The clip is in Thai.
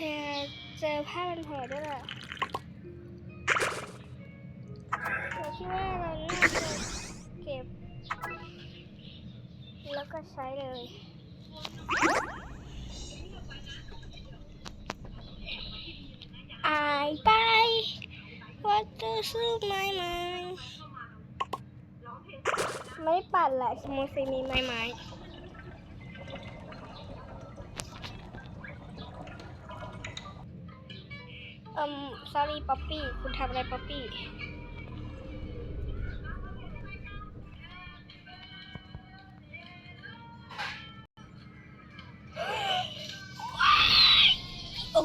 เจอผ้ามันห่อด้วยแหละเราคิดว่าเราน่าจะเก็บ แล้วก็ใช้เลยอายไปว่าจะซื้อไม้ไม้ไม่ปัดแหละสมมติมีไม้ไม้ อืมซารีป๊อปปี้คุณทำอะไรป๊อปปี้โอ้